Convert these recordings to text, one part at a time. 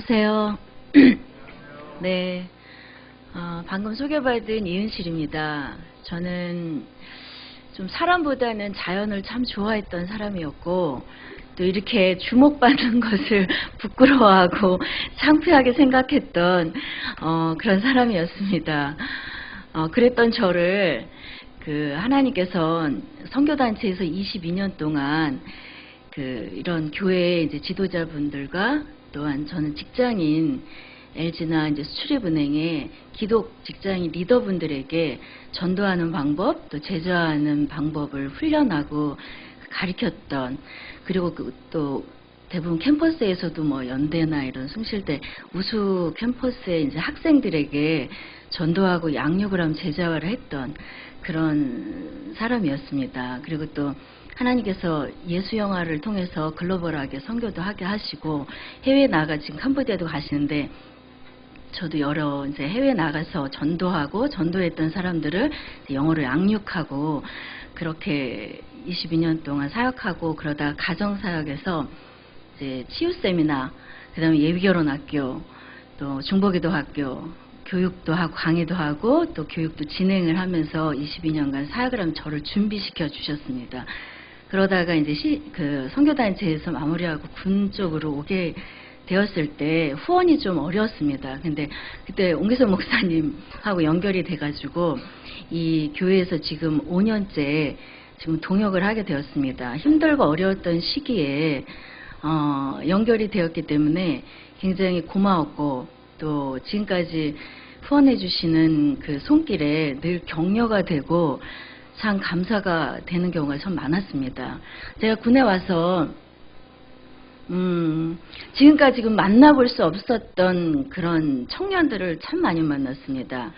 안녕하세요. 네, 어, 방금 소개받은 이은실입니다. 저는 좀 사람보다는 자연을 참 좋아했던 사람이었고, 또 이렇게 주목받는 것을 부끄러워하고 창피하게 생각했던 어, 그런 사람이었습니다. 어, 그랬던 저를 그 하나님께서 선교단체에서 22년 동안 그 이런 교회 이제 지도자분들과 또한 저는 직장인 LG나 이제 수출입은행의 기독 직장인 리더분들에게 전도하는 방법 또 제자하는 방법을 훈련하고 가르쳤던 그리고 그또 대부분 캠퍼스에서도 뭐 연대나 이런 숭실대 우수 캠퍼스의 이제 학생들에게 전도하고 양육을 하면 제자화를 했던 그런 사람이었습니다. 그리고 또 하나님께서 예수 영화를 통해서 글로벌하게 선교도 하게 하시고 해외 나가 지금 캄보디아도 가시는데 저도 여러 이제 해외 나가서 전도하고 전도했던 사람들을 영어로 양육하고 그렇게 22년 동안 사역하고 그러다 가정 사역에서 이제 치유 세미나 그다음에 예비 결혼 학교 또 중보기도 학교 교육도 하고 강의도 하고 또 교육도 진행을 하면서 22년간 사역을 하면 저를 준비시켜 주셨습니다. 그러다가 이제 시, 그 선교단체에서 마무리하고 군 쪽으로 오게 되었을 때 후원이 좀 어려웠습니다. 근데 그때 옹기선 목사님하고 연결이 돼가지고 이 교회에서 지금 5년째 지금 동역을 하게 되었습니다. 힘들고 어려웠던 시기에 어, 연결이 되었기 때문에 굉장히 고마웠고 또 지금까지 후원해 주시는 그 손길에 늘 격려가 되고 참 감사가 되는 경우가 참 많았습니다. 제가 군에 와서 음, 지금까지 그 만나볼 수 없었던 그런 청년들을 참 많이 만났습니다.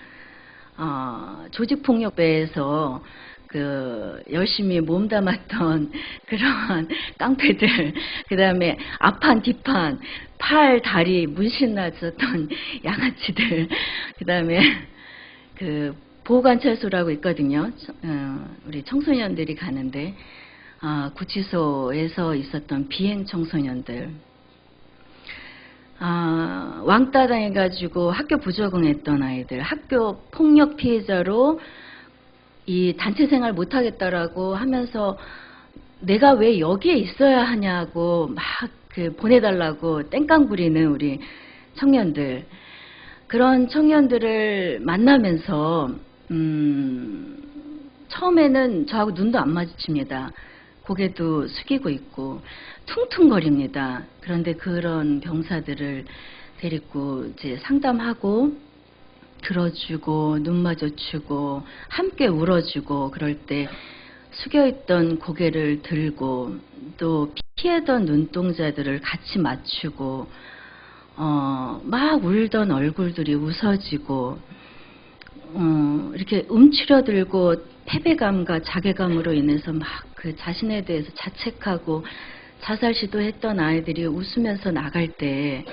어, 조직폭력배에서 그 열심히 몸담았던 그런 깡패들, 그 다음에 앞판, 뒷판, 팔, 다리 문신 났었던 양아치들, 그 다음에 그 보호관찰소라고 있거든요. 어, 우리 청소년들이 가는데 아, 구치소에서 있었던 비행 청소년들. 아, 왕따 당해가지고 학교 부적응했던 아이들, 학교 폭력 피해자로 이 단체 생활 못하겠다라고 하면서 내가 왜 여기에 있어야 하냐고 막 그 보내달라고 땡깡 부리는 우리 청년들. 그런 청년들을 만나면서, 음, 처음에는 저하고 눈도 안 마주칩니다. 고개도 숙이고 있고 퉁퉁거립니다. 그런데 그런 병사들을 데리고 이제 상담하고 들어주고 눈 마주치고 함께 울어주고 그럴 때 숙여있던 고개를 들고 또 피하던 눈동자들을 같이 맞추고 어, 막 울던 얼굴들이 웃어지고 어, 이렇게 움츠려들고 패배감과 자괴감으로 인해서 막 그 자신에 대해서 자책하고 자살 시도했던 아이들이 웃으면서 나갈 때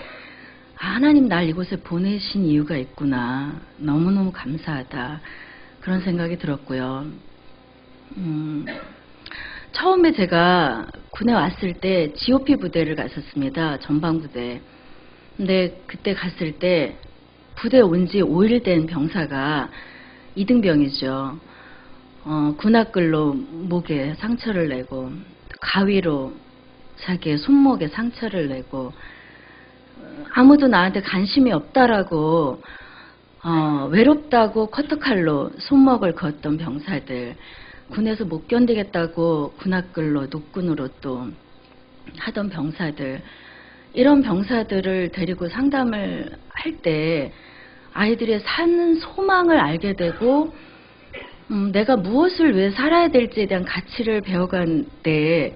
아, 하나님 날 이곳에 보내신 이유가 있구나. 너무너무 감사하다. 그런 생각이 들었고요. 음, 처음에 제가 군에 왔을 때 GOP 부대를 갔었습니다. 전방부대. 근데 그때 갔을 때 부대 온 지 5일 된 병사가 이등병이죠. 어, 군악글로 목에 상처를 내고 가위로 자기의 손목에 상처를 내고 어, 아무도 나한테 관심이 없다라고 어, 외롭다고 커터칼로 손목을 그었던 병사들 군에서 못 견디겠다고 군악글로 녹군으로 또 하던 병사들 이런 병사들을 데리고 상담을 할 때 아이들의 사는 소망을 알게 되고 음, 내가 무엇을 왜 살아야 될지에 대한 가치를 배워간 때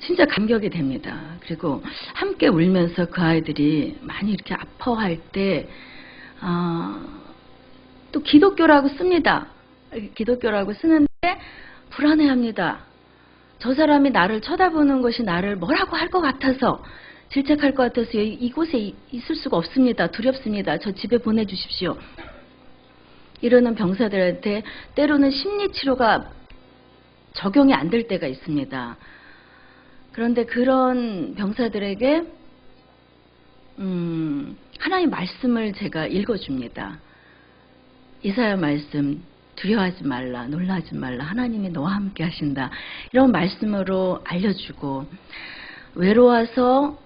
진짜 감격이 됩니다. 그리고 함께 울면서 그 아이들이 많이 이렇게 아파할 때, 아, 또 기독교라고 씁니다. 기독교라고 쓰는데 불안해합니다. 저 사람이 나를 쳐다보는 것이 나를 뭐라고 할 것 같아서 질책할 것 같아서 이곳에 있을 수가 없습니다. 두렵습니다. 저 집에 보내주십시오. 이러는 병사들한테 때로는 심리 치료가 적용이 안 될 때가 있습니다. 그런데 그런 병사들에게 음, 하나님 말씀을 제가 읽어줍니다. 이사야 말씀 두려워하지 말라 놀라지 말라 하나님이 너와 함께 하신다 이런 말씀으로 알려주고 외로워서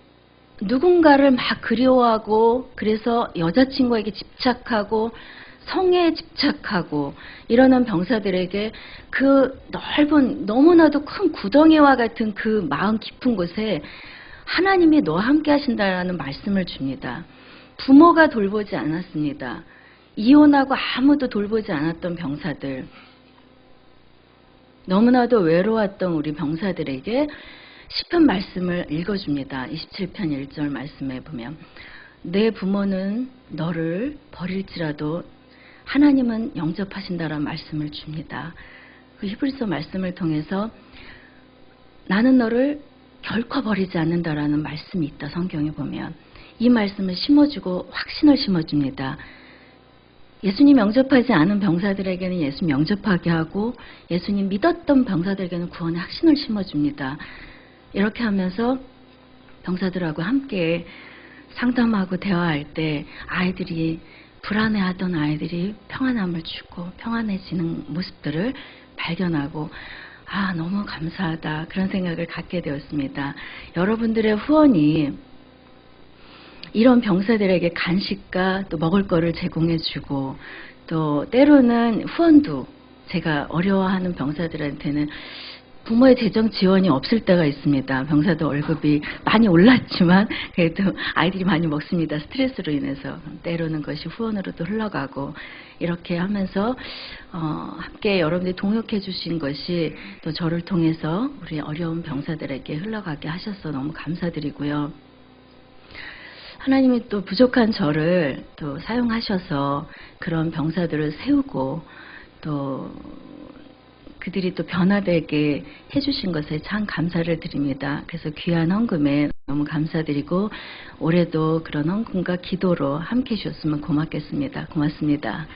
누군가를 막 그리워하고 그래서 여자친구에게 집착하고 성에 집착하고 이러는 병사들에게 그 넓은 너무나도 큰 구덩이와 같은 그 마음 깊은 곳에 하나님이 너와 함께 하신다라는 말씀을 줍니다. 부모가 돌보지 않았습니다. 이혼하고 아무도 돌보지 않았던 병사들, 너무나도 외로웠던 우리 병사들에게 시편 말씀을 읽어줍니다. 27편 1절 말씀에 보면 내 부모는 너를 버릴지라도 하나님은 영접하신다라는 말씀을 줍니다. 그 히브리서 말씀을 통해서 나는 너를 결코 버리지 않는다라는 말씀이 있다 성경에 보면 이 말씀을 심어주고 확신을 심어줍니다. 예수님 영접하지 않은 병사들에게는 예수님 영접하게 하고 예수님 믿었던 병사들에게는 구원의 확신을 심어줍니다. 이렇게 하면서 병사들하고 함께 상담하고 대화할 때 아이들이 불안해하던 아이들이 평안함을 주고 평안해지는 모습들을 발견하고 아 너무 감사하다 그런 생각을 갖게 되었습니다. 여러분들의 후원이 이런 병사들에게 간식과 또 먹을 거를 제공해주고 또 때로는 후원도 제가 어려워하는 병사들한테는 부모의 재정 지원이 없을 때가 있습니다. 병사도 월급이 많이 올랐지만 그래도 아이들이 많이 먹습니다. 스트레스로 인해서 때로는 그것이 후원으로도 흘러가고 이렇게 하면서 어, 함께 여러분들이 동역해 주신 것이 또 저를 통해서 우리 어려운 병사들에게 흘러가게 하셔서 너무 감사드리고요. 하나님이 또 부족한 저를 또 사용하셔서 그런 병사들을 세우고 또 그들이 또 변화되게 해주신 것에 참 감사를 드립니다. 그래서 귀한 헌금에 너무 감사드리고 올해도 그런 헌금과 기도로 함께 해주셨으면 고맙겠습니다. 고맙습니다.